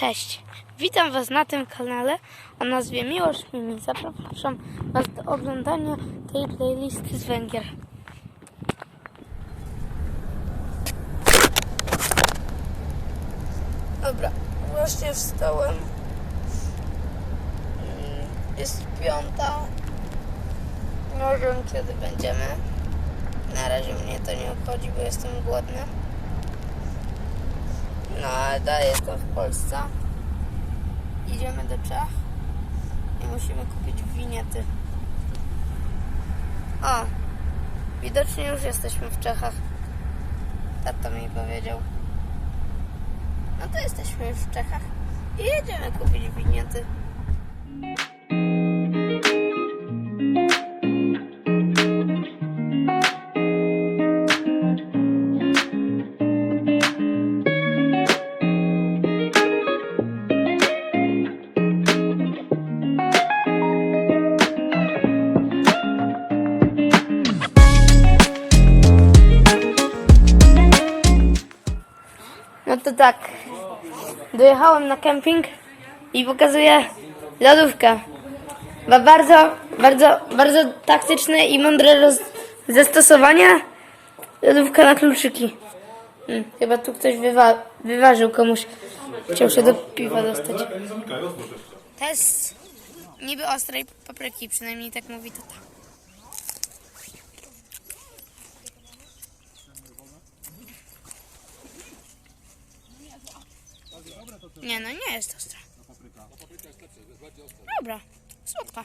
Cześć, witam Was na tym kanale o nazwie Miłosz Mimi. Zapraszam Was do oglądania tej playlisty z Węgier. Dobra, właśnie wstałem. Jest piąta. Nie wiem kiedy będziemy. Na razie mnie to nie obchodzi, bo jestem głodny. No, ale jestem w Polsce. Idziemy do Czech i musimy kupić winiety. O, widocznie już jesteśmy w Czechach. Tata mi powiedział. No to jesteśmy już w Czechach i jedziemy kupić winiety. To tak. Dojechałem na kemping i pokazuję lodówkę. Ma bardzo, bardzo, bardzo taktyczne i mądre zastosowanie. Lodówka na kluczyki. Hmm, chyba tu ktoś wywa... wyważył komuś. Chciał się do piwa dostać. To jest niby ostrej papryki, przynajmniej tak mówi tata. Nie no, nie jest ostra. Dobra, słodka.